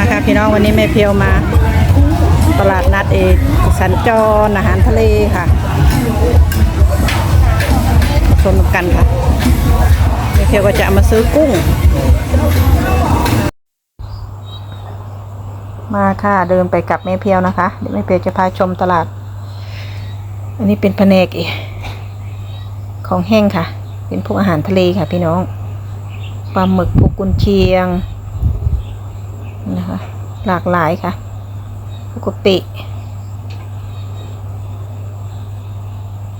มาค่ะพี่น้องวันนี้แม่เพียวมา ตลาดนัดเอกสัญจรอาหารทะเลค่ะชมกันค่ะแม่เพียวก็จะมาซื้อกุ้ง มาค่ะเดินไปกับแม่เพียวนะคะเดี๋ยวแม่เพียวจะพาชมตลาด อันนี้เป็นแผนกอีกของแห้งค่ะ เป็นพวกอาหารทะเลค่ะพี่น้องปลาหมึกพวกกุนเชียง นะคะ หลากหลายค่ะพวกกะปิ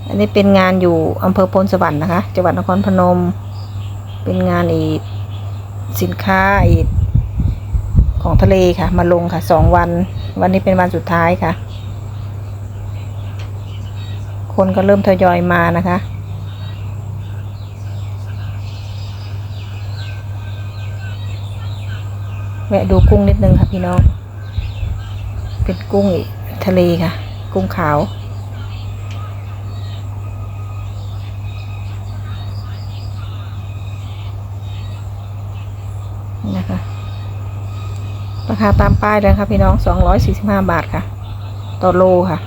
อันนี้เป็นงานอยู่อำเภอพลสวรรค์นะคะ จังหวัดนครพนม เป็นงานอีกสินค้าอีกของทะเลค่ะ มาลงค่ะสองวัน วันนี้เป็นวันสุดท้ายค่ะ คนก็เริ่มทยอยมานะคะ แวะดูกุ้งนิดนึงค่ะพี่น้อง เป็นกุ้งทะเลค่ะ กุ้งขาว นะคะ ราคาตามป้ายเลยค่ะพี่น้อง 245 บาทค่ะ ต่อโลค่ะ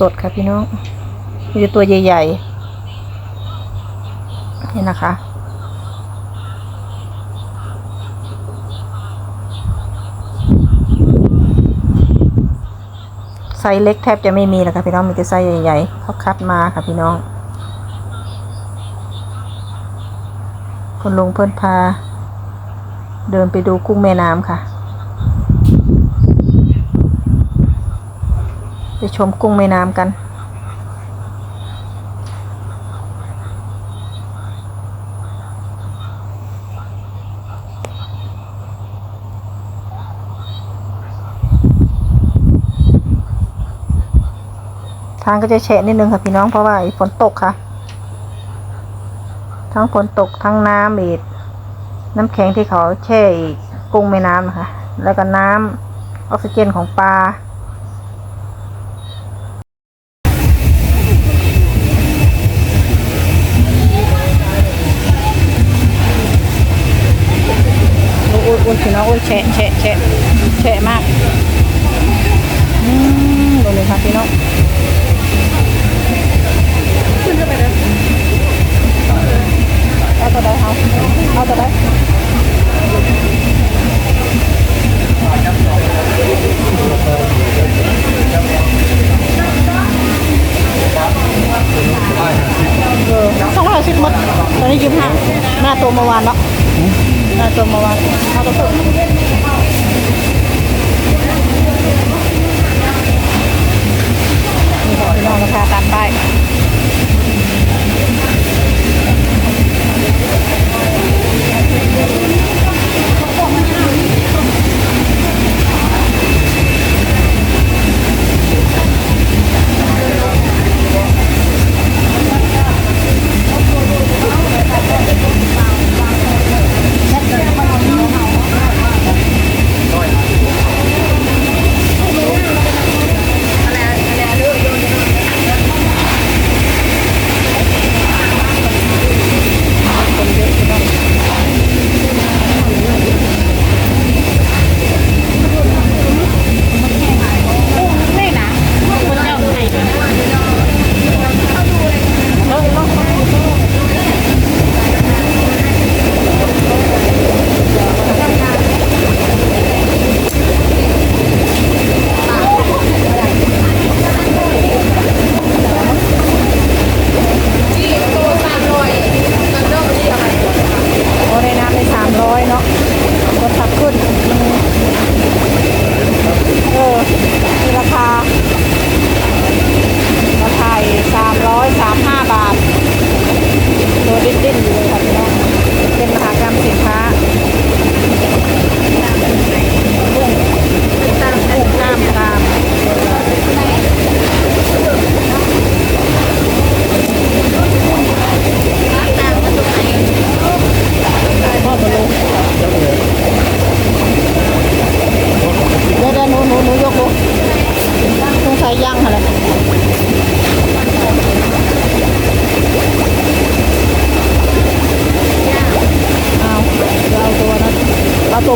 สดๆ ค่ะพี่น้องมีตัวใหญ่ๆ นี่นะคะ ไซส์เล็กแทบจะไม่มีแล้วค่ะพี่น้องมีแต่ไซส์ใหญ่ๆเขาคัดมาค่ะพี่น้องคุณลุงเพื่อนพา เดินไปดูกุ้งแม่น้ำค่ะ ไปชมกุ้งแม่น้ำกัน ทางก็จะแฉะนิดนึงค่ะพี่น้องเพราะว่าฝนตกค่ะ ทั้งฝนตกทั้งน้ำอีกน้ำแข็งที่เขาแช่อีกกุ้งแม่น้ำนะคะแล้วก็น้ำออกซิเจนของปลาโอ้ยโอ้ยพี่น้องโอ้ยแฉะแฉะแฉะแฉะมาก นี้ยี่สิบห้าหน้าตัวเมื่อวานเนาะหน้าตัวเมื่อวานเอาตัวสุดนี่ค่ะพี่น้องราคาตามป้าย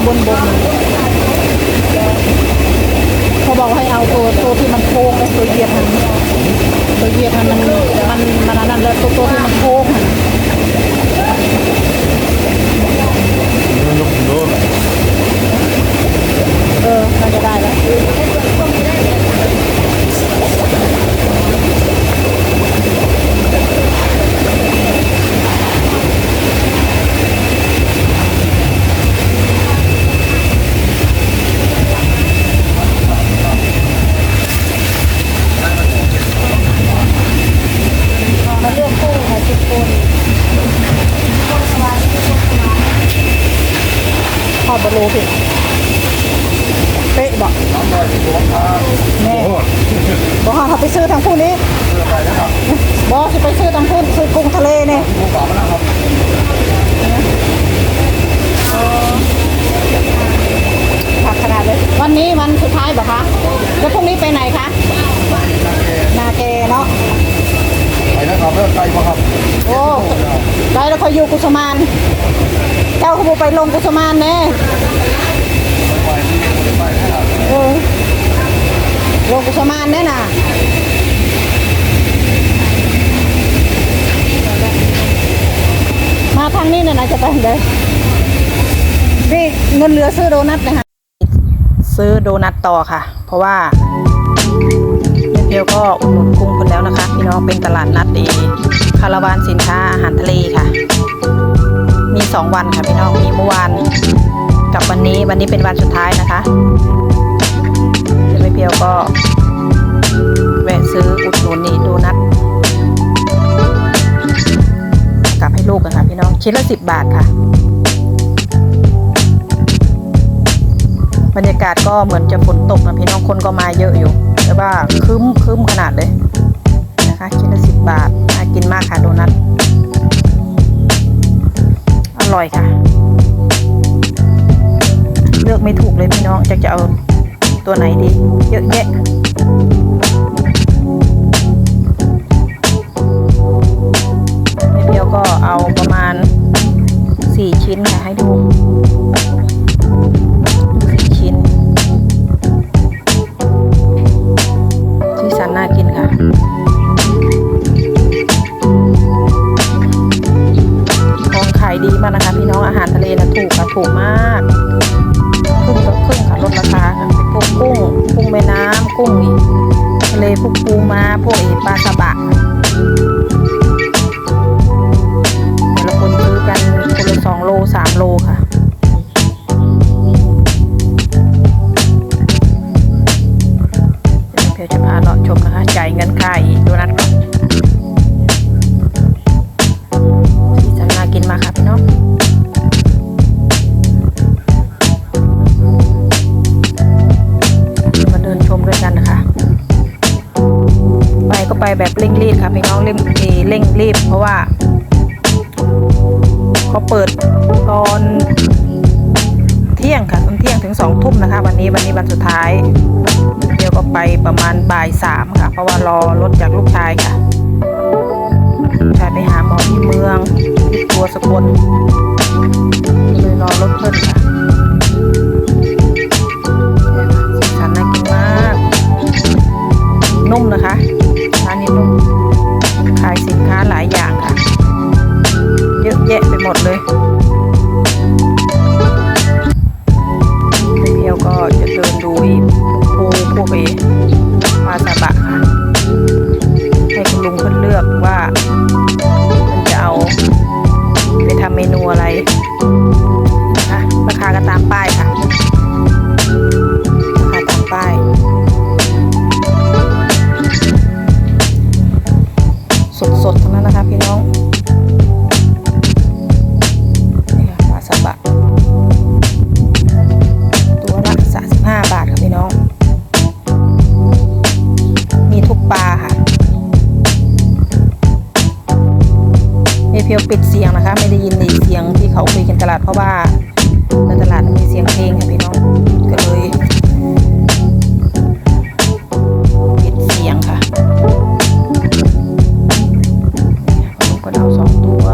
บนบนเขาบอกให้เอาตัวตัวที่มันโค้งและตัวเหยียบมันตัวเหยียบมันมันมันมันนั่นแล้วตัวตัวที่มันโค้งเออมันจะได้แล้ว เป๊ะบอกน้ำลายที่ตัวข้าแม่โอ้บอกว่าเขาไปซื้อทางคู่นี้เพื่อไปนะครับบอกจะไปซื้อทางคู่ซื้อกุ้งทะเลเนี่ยดูฝามานะครับผักขนาดเลยวันนี้วันสุดท้ายบอกคะแล้วพรุ่งนี้ไปไหนคะนาเกเนาะไปนะครับเลิกไกลป่ะครับโอ้ได้แล้วคอยอยู่กุสมานเจ้าขบไปลงกุสมานแน่ ไปที่ไปนะครับ เออลงกุสมานแน่น่ะมาทางนี้เนี่ยนะจะไปเลยนี่เงินเหลือซื้อโดนัทนะคะซื้อโดนัทต่อค่ะ เพราะว่าเพียวก็อุดหนุนกุ้งคนแล้วนะคะ พี่น้องเป็นตลาดนัดเอคาราวานสินค้าอาหารทะเลค่ะ มีสองวันค่ะพี่น้องมีเมื่อวานกับวันนี้วันนี้เป็นวันสุดท้ายนะคะ เดี๋ยวแม่เพียวก็แวะซื้ออุดหนุนนี่โดนัทกลับให้ลูกกันค่ะพี่น้องชิ้นละสิบบาทค่ะ บรรยากาศก็เหมือนจะฝนตกนะพี่น้องคนก็มาเยอะอยู่ แต่ว่าครึ้มครึ้มขนาดเลยนะคะชิ้นละสิบบาทน่ากินมากค่ะโดนัทอร่อยค่ะ เลือกไม่ถูกเลยพี่น้องจะจะเอา ตัวไหนดี เยอะแยะแม่เพียวก็เอาประมาณสี่ชิ้นค่ะให้ดูสี่ชิ้นสีสันน่ากินค่ะของขายดีมากนะคะ พี่น้องอาหารทะเลนะถูกค่ะถูกมากครึ่งต่อครึ่งค่ะลดราคา กุ้งแม่น้ำกุ้งทะเลพวกปูม้าพวกอีปลาสบะแต่ละคนซื้อกันคนละสองโลสามโล ไปก็ไปแบบเร่งรีบค่ะพี่น้องเร่งเร่งรีบ เพราะว่าเขาเปิดตอนเที่ยงค่ะตอนเที่ยงถึงสองทุ่มนะคะ วันนี้วันนี้วันสุดท้ายเดี๋ยวก็ไปประมาณบ่ายสามค่ะ เพราะว่ารอรถจากลูกชายค่ะชายไปหาหมอที่เมืองที่ตัวสกล พียวปิดเสียงนะคะ ไม่ได้ยินในเสียงที่เขาคุยกันตลาดเพราะว่าในตลาดมีเสียงเพลงค่ะพี่น้องก็เลยปิดเสียงค่ะก็เอาสองตัว